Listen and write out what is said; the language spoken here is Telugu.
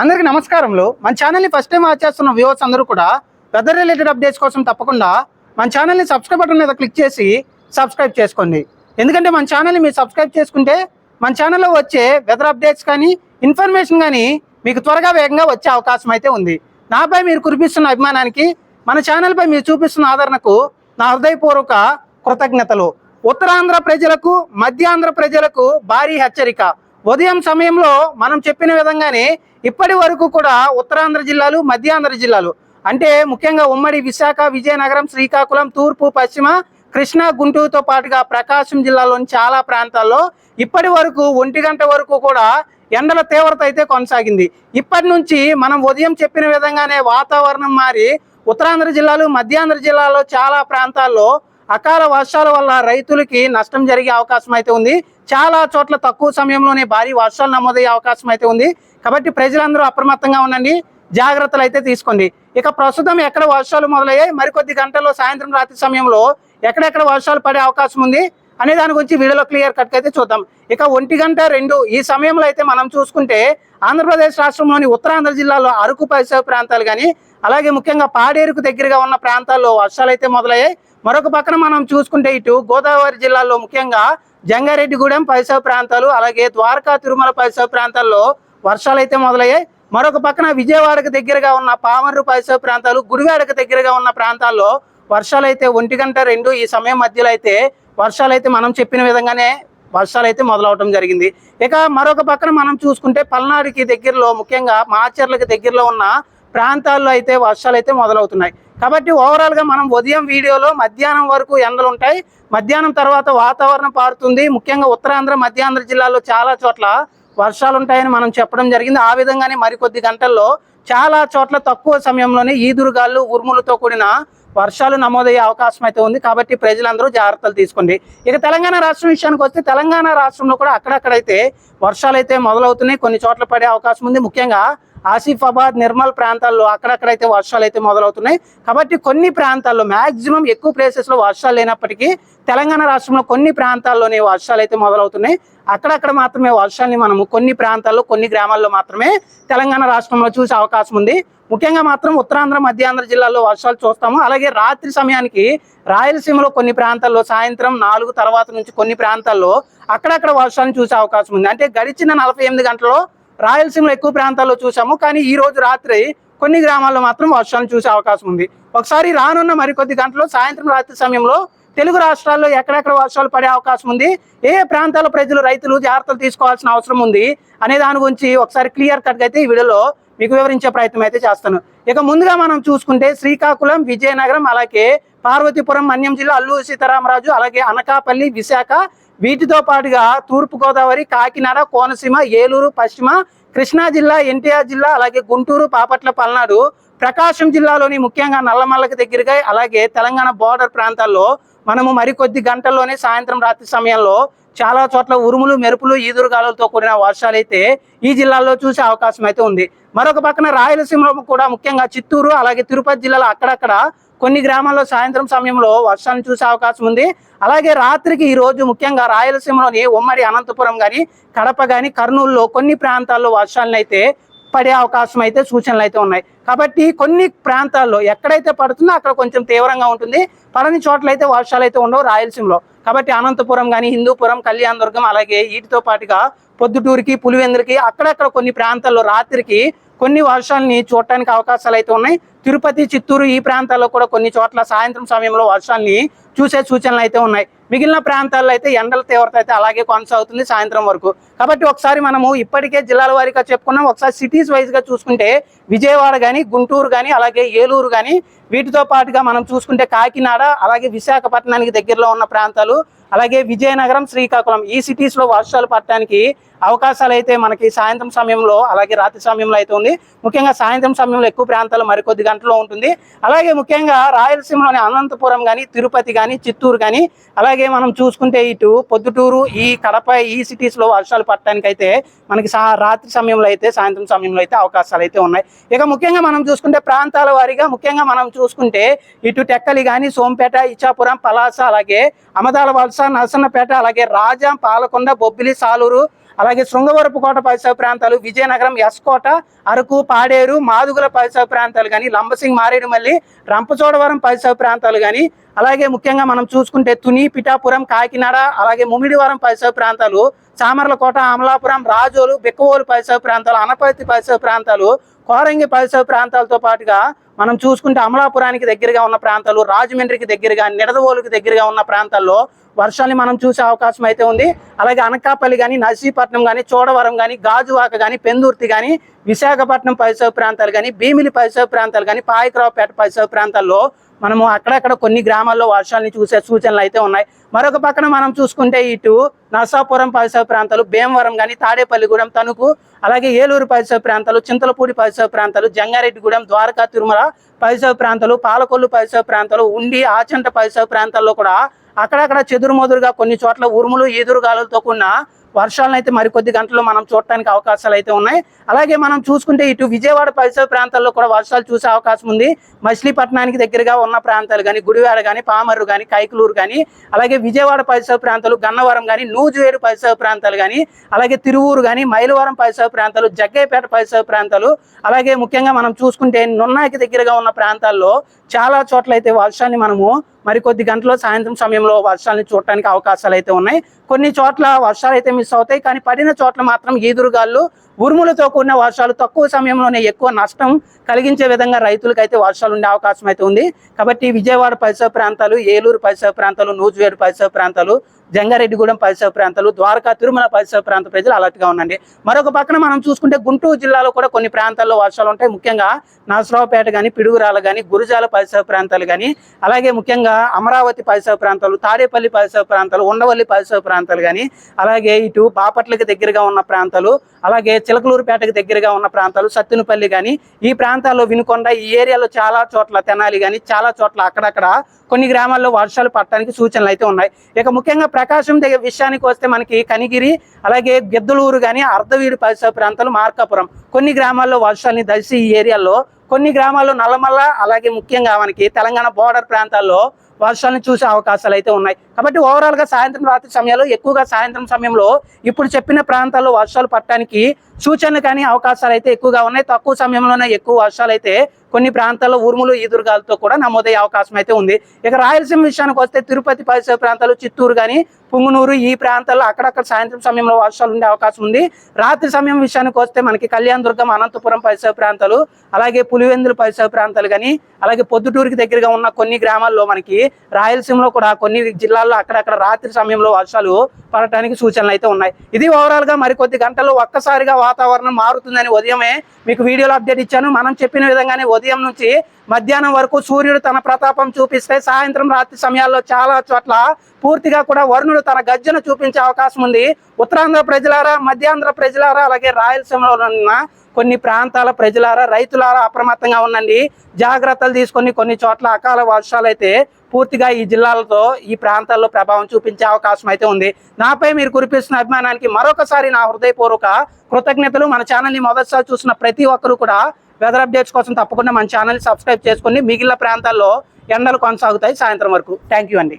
అందరికి అందరికీ మన ఛానల్ని ఫస్ట్ టైం వాచ్ చేస్తున్న వ్యూవర్స్ అందరూ కూడా వెదర్ రిలేటెడ్ అప్డేట్స్ కోసం తప్పకుండా మన ఛానల్ని సబ్స్క్రైబ్ బటన్ మీద క్లిక్ చేసి సబ్స్క్రైబ్ చేసుకోండి. ఎందుకంటే మన ఛానల్ని మీరు సబ్స్క్రైబ్ చేసుకుంటే మన ఛానల్లో వచ్చే వెదర్ అప్డేట్స్ కానీ ఇన్ఫర్మేషన్ కానీ మీకు త్వరగా వేగంగా వచ్చే అవకాశం అయితే ఉంది. నాపై మీరు కురిపిస్తున్న అభిమానానికి మన ఛానల్పై మీరు చూపిస్తున్న ఆదరణకు నా హృదయపూర్వక కృతజ్ఞతలు. ఉత్తరాంధ్ర ప్రజలకు మధ్యాంధ్ర ప్రజలకు భారీ హెచ్చరిక. ఉదయం సమయంలో మనం చెప్పిన విధంగానే ఇప్పటి వరకు కూడా ఉత్తరాంధ్ర జిల్లాలు మధ్యాంధ్ర జిల్లాలు అంటే ముఖ్యంగా ఉమ్మడి విశాఖ విజయనగరం శ్రీకాకుళం తూర్పు పశ్చిమ కృష్ణా గుంటూరుతో పాటుగా ప్రకాశం జిల్లాలోని చాలా ప్రాంతాల్లో ఇప్పటి వరకు ఒంటి గంట వరకు కూడా ఎండల తీవ్రత అయితే కొనసాగింది. ఇప్పటి నుంచి మనం ఉదయం చెప్పిన విధంగానే వాతావరణం మారి ఉత్తరాంధ్ర జిల్లాలు మధ్యాంధ్ర జిల్లాలో చాలా ప్రాంతాల్లో అకాల వర్షాల వల్ల రైతులకి నష్టం జరిగే అవకాశం అయితే ఉంది. చాలా చోట్ల తక్కువ సమయంలోనే భారీ వర్షాలు నమోదయ్యే అవకాశం అయితే ఉంది. కాబట్టి ప్రజలందరూ అప్రమత్తంగా ఉండండి. జాగ్రత్తలు అయితే తీసుకోండి. ఇక ప్రస్తుతం ఎక్కడ వర్షాలు మొదలయ్యాయి? మరికొద్ది గంటల్లో సాయంత్రం రాత్రి సమయంలో ఎక్కడెక్కడ వర్షాలు పడే అవకాశం ఉంది? అనే దాని గురించి వీడియోలో క్లియర్ కట్ అయితే చూద్దాం. ఇక ఒంటి గంట రెండు ఈ సమయంలో అయితే మనం చూసుకుంటే ఆంధ్రప్రదేశ్ రాష్ట్రంలోని ఉత్తరాంధ్ర జిల్లాలో అరకు పరిసర ప్రాంతాలు కానీ అలాగే ముఖ్యంగా పాడేరుకు దగ్గరగా ఉన్న ప్రాంతాల్లో వర్షాలు అయితే మొదలయ్యాయి. మరొక పక్కన మనం చూసుకుంటే ఇటు గోదావరి జిల్లాలో ముఖ్యంగా జంగారెడ్డిగూడెం పరిసర ప్రాంతాలు అలాగే ద్వారకా తిరుమల పరిసర ప్రాంతాల్లో వర్షాలు అయితే మొదలయ్యాయి. మరొక పక్కన విజయవాడకు దగ్గరగా ఉన్న పామర్రు పరిసర ప్రాంతాలు గుడివాడకు దగ్గరగా ఉన్న ప్రాంతాల్లో వర్షాలు అయితే ఒంటి గంట రెండు ఈ సమయం మధ్యలో అయితే వర్షాలు అయితే మనం చెప్పిన విధంగానే వర్షాలు అయితే మొదలవటం జరిగింది. ఇక మరొక పక్కన మనం చూసుకుంటే పల్నాడుకి దగ్గరలో ముఖ్యంగా మాచర్లకు దగ్గరలో ఉన్న ప్రాంతాల్లో అయితే వర్షాలు అయితే మొదలవుతున్నాయి. కాబట్టి ఓవరాల్గా మనం ఉదయం వీడియోలో మధ్యాహ్నం వరకు ఎండలు ఉంటాయి. మధ్యాహ్నం తర్వాత వాతావరణం పారుతుంది. ముఖ్యంగా ఉత్తరాంధ్ర మధ్యాంధ్ర జిల్లాలో చాలా చోట్ల వర్షాలు ఉంటాయని మనం చెప్పడం జరిగింది. ఆ విధంగానే మరికొద్ది గంటల్లో చాలా చోట్ల తక్కువ సమయంలోనే ఈదురుగాలు ఉరుములతో కూడిన వర్షాలు నమోదయ్యే అవకాశం అయితే ఉంది. కాబట్టి ప్రజలందరూ జాగ్రత్తలు తీసుకోండి. ఇక తెలంగాణ రాష్ట్రం విషయానికి వస్తే తెలంగాణ రాష్ట్రంలో కూడా అక్కడక్కడైతే వర్షాలు అయితే మొదలవుతున్నాయి. కొన్ని చోట్ల పడే అవకాశం ఉంది. ముఖ్యంగా ఆసిఫాబాద్ నిర్మల్ ప్రాంతాల్లో అక్కడక్కడైతే వర్షాలు అయితే మొదలవుతున్నాయి. కాబట్టి కొన్ని ప్రాంతాల్లో మ్యాక్సిమం ఎక్కువ ప్లేసెస్లో వర్షాలు లేనప్పటికీ తెలంగాణ రాష్ట్రంలో కొన్ని ప్రాంతాల్లోనే వర్షాలు అయితే మొదలవుతున్నాయి. అక్కడక్కడ మాత్రమే వర్షాన్ని మనము కొన్ని ప్రాంతాల్లో కొన్ని గ్రామాల్లో మాత్రమే తెలంగాణ రాష్ట్రంలో చూసే అవకాశం ఉంది. ముఖ్యంగా మాత్రం ఉత్తరాంధ్ర మధ్యాంధ్ర జిల్లాల్లో వర్షాలు చూస్తాము. అలాగే రాత్రి సమయానికి రాయలసీమలో కొన్ని ప్రాంతాల్లో సాయంత్రం నాలుగు తర్వాత నుంచి కొన్ని ప్రాంతాల్లో అక్కడక్కడ వర్షాలను చూసే అవకాశం ఉంది. అంటే గడిచిన నలభై ఎనిమిది గంటల్లో రాయలసీమలో ఎక్కువ ప్రాంతాల్లో చూసాము కానీ ఈ రోజు రాత్రి కొన్ని గ్రామాల్లో మాత్రం వర్షాలు చూసే అవకాశం ఉంది. ఒకసారి రానున్న మరికొద్ది గంటల్లో సాయంత్రం రాత్రి సమయంలో తెలుగు రాష్ట్రాల్లో ఎక్కడెక్కడ వర్షాలు పడే అవకాశం ఉంది ఏ ఏ ప్రాంతాల ప్రజలు రైతులు జాగ్రత్తలు తీసుకోవాల్సిన అవసరం ఉంది అనే దాని గురించి ఒకసారి క్లియర్ కట్ అయితే ఈ వీడియోలో మీకు వివరించే ప్రయత్నం అయితే చేస్తాను. ఇక ముందుగా మనం చూసుకుంటే శ్రీకాకుళం విజయనగరం అలాగే పార్వతీపురం మన్యం జిల్లా అల్లూరు సీతారామరాజు అలాగే అనకాపల్లి విశాఖ వీటితో పాటుగా తూర్పుగోదావరి కాకినాడ కోనసీమ ఏలూరు పశ్చిమ కృష్ణా జిల్లా ఎన్టీఆర్ జిల్లా అలాగే గుంటూరు పాపట్ల పల్నాడు ప్రకాశం జిల్లాలోని ముఖ్యంగా నల్లమల్లకి దగ్గరగా అలాగే తెలంగాణ బోర్డర్ ప్రాంతాల్లో మనము మరికొద్ది గంటల్లోనే సాయంత్రం రాత్రి సమయంలో చాలా చోట్ల ఉరుములు మెరుపులు ఈదురుగాలులతో కూడిన వర్షాలు అయితే ఈ జిల్లాల్లో చూసే అవకాశం అయితే ఉంది. మరొక పక్కన రాయలసీమలో కూడా ముఖ్యంగా చిత్తూరు అలాగే తిరుపతి జిల్లాలో అక్కడక్కడ కొన్ని గ్రామాల్లో సాయంత్రం సమయంలో వర్షాన్ని చూసే అవకాశం ఉంది. అలాగే రాత్రికి ఈ రోజు ముఖ్యంగా రాయలసీమలోని ఉమ్మడి అనంతపురం కానీ కడప కానీ కర్నూలులో కొన్ని ప్రాంతాల్లో వర్షాలను అయితే పడే అవకాశం అయితే సూచనలు అయితే ఉన్నాయి. కాబట్టి కొన్ని ప్రాంతాల్లో ఎక్కడైతే పడుతుందో అక్కడ కొంచెం తీవ్రంగా ఉంటుంది. పడని చోట్ల అయితే వర్షాలు అయితే ఉండవు రాయలసీమలో. కాబట్టి అనంతపురం కానీ హిందూపురం కళ్యాణదుర్గం అలాగే వీటితో పాటుగా పొద్దుటూరుకి పులివెందులకి అక్కడక్కడ కొన్ని ప్రాంతాల్లో రాత్రికి కొన్ని వర్షాలని చూడటానికి అవకాశాలు అయితే ఉన్నాయి. తిరుపతి చిత్తూరు ఈ ప్రాంతాల్లో కూడా కొన్ని చోట్ల సాయంత్రం సమయంలో వర్షాలని చూసే సూచనలు అయితే ఉన్నాయి. మిగిలిన ప్రాంతాల్లో అయితే ఎండల తీవ్రత అయితే అలాగే కొనసాగుతుంది సాయంత్రం వరకు. కాబట్టి ఒకసారి మనము ఇప్పటికే జిల్లాల వారీగా చెప్పుకున్నాం. ఒకసారి సిటీస్ వైజ్గా చూసుకుంటే విజయవాడ కానీ గుంటూరు కానీ అలాగే ఏలూరు కానీ వీటితో పాటుగా మనం చూసుకుంటే కాకినాడ అలాగే విశాఖపట్నానికి దగ్గరలో ఉన్న ప్రాంతాలు అలాగే విజయనగరం శ్రీకాకుళం ఈ సిటీస్లో వర్షాలు పడటానికి అవకాశాలు అయితే మనకి సాయంత్రం సమయంలో అలాగే రాత్రి సమయంలో అయితే ఉంది. ముఖ్యంగా సాయంత్రం సమయంలో ఎక్కువ ప్రాంతాలు మరికొద్ది గంటల్లో ఉంటుంది. అలాగే ముఖ్యంగా రాయలసీమలోని అనంతపురం కానీ తిరుపతి కానీ చిత్తూరు కానీ అలాగే మనం చూసుకుంటే ఇటు పొద్దుటూరు ఈ కడప ఈ సిటీస్లో వర్షాలు పడటానికి అయితే మనకి రాత్రి సమయంలో అయితే సాయంత్రం సమయంలో అయితే అవకాశాలు అయితే ఉన్నాయి. ఇక ముఖ్యంగా మనం చూసుకుంటే ప్రాంతాల వారీగా ముఖ్యంగా మనం చూసుకుంటే ఇటు టెక్కలి కానీ సోంపేట ఇచ్చాపురం పలాస అలాగే అమదాల వలస నరసన్నపేట అలాగే రాజాం పాలకొండ బొబ్బిలి సాలూరు అలాగే శృంగవరపు కోట పరిసర ప్రాంతాలు విజయనగరం ఎస్కోట అరకు పాడేరు మాదుగుల పరిసర ప్రాంతాలు కానీ లంబసింగ్ మారేడుమల్లి రంపచోడవరం పరిసర ప్రాంతాలు కానీ అలాగే ముఖ్యంగా మనం చూసుకుంటే తుని పిఠాపురం కాకినాడ అలాగే ముమిడివరం పరిసర ప్రాంతాలు చామర్లకోట అమలాపురం రాజోలు బిక్కవోలు పరిసర ప్రాంతాలు అనపర్తి పరిసర ప్రాంతాలు కోరంగి పరిసర ప్రాంతాలతో పాటుగా మనం చూసుకుంటే అమలాపురానికి దగ్గరగా ఉన్న ప్రాంతాలు రాజమండ్రికి దగ్గరగా నిడదవోలుకి దగ్గరగా ఉన్న ప్రాంతాల్లో వర్షాన్ని మనం చూసే అవకాశం అయితే ఉంది. అలాగే అనకాపల్లి కానీ నర్సీపట్నం కానీ చోడవరం కానీ గాజువాక కానీ పెందుర్తి కానీ విశాఖపట్నం పరిసర ప్రాంతాలు కానీ భీమిలి పరిసర ప్రాంతాలు కానీ పాయకరావుపేట పరిసర ప్రాంతాల్లో మనము అక్కడక్కడ కొన్ని గ్రామాల్లో వర్షాలని చూసే సూచనలు అయితే ఉన్నాయి. మరొక పక్కన మనం చూసుకుంటే ఇటు నర్సాపురం పరిసర ప్రాంతాలు భీమవరం కానీ తాడేపల్లిగూడెం తణుకు అలాగే ఏలూరు పరిసర ప్రాంతాలు చింతలపూడి పరిసర ప్రాంతాలు జంగారెడ్డిగూడెం ద్వారకా తిరుమల పరిసర ప్రాంతాలు పాలకొల్లు పరిసర ప్రాంతాలు ఉండి ఆచంట పరిసర ప్రాంతాల్లో కూడా అక్కడక్కడ చెదురుమదురుగా కొన్ని చోట్ల ఉరుములు ఈదురుగాలులతో కూడిన వర్షాలను అయితే మరికొద్ది గంటల్లో మనం చూడటానికి అవకాశాలు అయితే ఉన్నాయి. అలాగే మనం చూసుకుంటే ఇటు విజయవాడ పరిసర ప్రాంతాల్లో కూడా వర్షాలు చూసే అవకాశం ఉంది. మచిలీపట్నానికి దగ్గరగా ఉన్న ప్రాంతాలు కానీ గుడివాడ కానీ పామర్రు కానీ కైకలూరు కానీ అలాగే విజయవాడ పరిసర ప్రాంతాలు గన్నవరం కానీ నూజువేడు పరిసర ప్రాంతాలు కానీ అలాగే తిరువూరు కానీ మైలవరం పరిసర ప్రాంతాలు జగ్గయ్యపేట పరిసర ప్రాంతాలు అలాగే ముఖ్యంగా మనం చూసుకుంటే నున్నాకి దగ్గరగా ఉన్న ప్రాంతాల్లో చాలా చోట్ల అయితే వర్షాన్ని మనము మరికొద్ది గంటలో సాయంత్రం సమయంలో వర్షాలను చూడటానికి అవకాశాలు అయితే ఉన్నాయి. కొన్ని చోట్ల వర్షాలు అయితే మిస్ అవుతాయి. కానీ పడిన చోట్ల మాత్రం ఈదురుగాళ్ళు ఉరుములతో కూడిన వర్షాలు తక్కువ సమయంలోనే ఎక్కువ నష్టం కలిగించే విధంగా రైతులకు అయితే వర్షాలు ఉండే అవకాశం అయితే ఉంది. కాబట్టి విజయవాడ పరిసర ప్రాంతాలు ఏలూరు పరిసర ప్రాంతాలు నూజివేడు పరిసర ప్రాంతాలు జంగారెడ్డిగూడెం పరిసర ప్రాంతాలు ద్వారకా తిరుమల పరిసర ప్రాంత ప్రజలు అలర్ట్గా ఉండండి. మరొక పక్కన మనం చూసుకుంటే గుంటూరు జిల్లాలో కూడా కొన్ని ప్రాంతాల్లో వర్షాలు ఉంటాయి. ముఖ్యంగా నరసరావుపేట కానీ పిడుగురాల కానీ గురుజాల పరిసర ప్రాంతాలు కానీ అలాగే ముఖ్యంగా అమరావతి పరిసర ప్రాంతాలు తాడేపల్లి పరిసర ప్రాంతాలు ఉండవల్లి పరిసర ప్రాంతాలు కానీ అలాగే ఇటు బాపట్లకి దగ్గరగా ఉన్న ప్రాంతాలు అలాగే చిలకలూరుపేటకు దగ్గరగా ఉన్న ప్రాంతాలు సత్తునపల్లి కానీ ఈ ప్రాంతాల్లో వినుకొండ ఈ ఏరియాలో చాలా చోట్ల తెనాలి కానీ చాలా చోట్ల అక్కడక్కడ కొన్ని గ్రామాల్లో వర్షాలు పడటానికి సూచనలు అయితే ఉన్నాయి. ఇక ముఖ్యంగా ప్రకాశం దగ్గర విషయానికి వస్తే మనకి కనిగిరి అలాగే గిద్దలూరు కానీ అర్ధవీడు పరిసర ప్రాంతాలు మార్కాపురం. కొన్ని గ్రామాల్లో వర్షాలని దర్శి ఈ ఏరియాలో కొన్ని గ్రామాల్లో నల్లమల్ల అలాగే ముఖ్యంగా మనకి తెలంగాణ బోర్డర్ ప్రాంతాల్లో వర్షాలను చూసే అవకాశాలు అయితే ఉన్నాయి. కాబట్టి ఓవరాల్గా సాయంత్రం రాత్రి సమయంలో ఎక్కువగా సాయంత్రం సమయంలో ఇప్పుడు చెప్పిన ప్రాంతాల్లో వర్షాలు పట్టడానికి సూచనలు కానీ అవకాశాలు అయితే ఎక్కువగా ఉన్నాయి. తక్కువ సమయంలోనే ఎక్కువ వర్షాలు అయితే కొన్ని ప్రాంతాల్లో ఉరుములు ఈదురుగాలతో కూడా నమోదయ్యే అవకాశం అయితే ఉంది. ఇక రాయలసీమ విషయానికి వస్తే తిరుపతి పరిసర ప్రాంతాలు చిత్తూరు కానీ పుంగునూరు ఈ ప్రాంతాల్లో అక్కడక్కడ సాయంత్రం సమయంలో వర్షాలు ఉండే అవకాశం ఉంది. రాత్రి సమయం విషయానికి వస్తే మనకి కళ్యాణ దుర్గం అనంతపురం పరిసర ప్రాంతాలు అలాగే పులివెందుల పరిసర ప్రాంతాలు కానీ అలాగే పొద్దుటూరుకి దగ్గరగా ఉన్న కొన్ని గ్రామాల్లో మనకి రాయలసీమలో కూడా కొన్ని జిల్లాల్లో అక్కడక్కడ రాత్రి సమయంలో వర్షాలు పడటానికి సూచనలు అయితే ఉన్నాయి. ఇది ఓవరాల్గా మరికొద్ది గంటల్లో ఒక్కసారిగా వాతావరణం మారుతుందని ఉదయమే మీకు వీడియోలో అప్డేట్ ఇచ్చాను. మనం చెప్పిన విధంగానే ఉదయం నుంచి మధ్యాహ్నం వరకు సూర్యుడు తన ప్రతాపం చూపిస్తే సాయంత్రం రాత్రి సమయాల్లో చాలా చోట్ల పూర్తిగా కూడా వరుణుడు తన గర్జన చూపించే అవకాశం ఉంది. ఉత్తరాంధ్ర ప్రజలారా మధ్యాంధ్ర ప్రజలారా అలాగే రాయలసీమలో ఉన్న కొన్ని ప్రాంతాల ప్రజలారా రైతులారా అప్రమత్తంగా ఉండండి. జాగ్రత్తలు తీసుకొని కొన్ని చోట్ల అకాల వర్షాలు అయితే పూర్తిగా ఈ జిల్లాలతో ఈ ప్రాంతాల్లో ప్రభావం చూపించే అవకాశం అయితే ఉంది. నాపై మీరు కురిపిస్తున్న అభిమానానికి మరొకసారి నా హృదయపూర్వక కృతజ్ఞతలు. మన ఛానల్ని మొదటిసారి చూసిన ప్రతి ఒక్కరు కూడా వెదర్ అప్డేట్స్ కోసం తప్పకుండా మన ఛానల్ని సబ్స్క్రైబ్ చేసుకుని మిగిలిన ప్రాంతాల్లో ఎండలు కొనసాగుతాయి సాయంత్రం వరకు. థ్యాంక్ యూ అండి.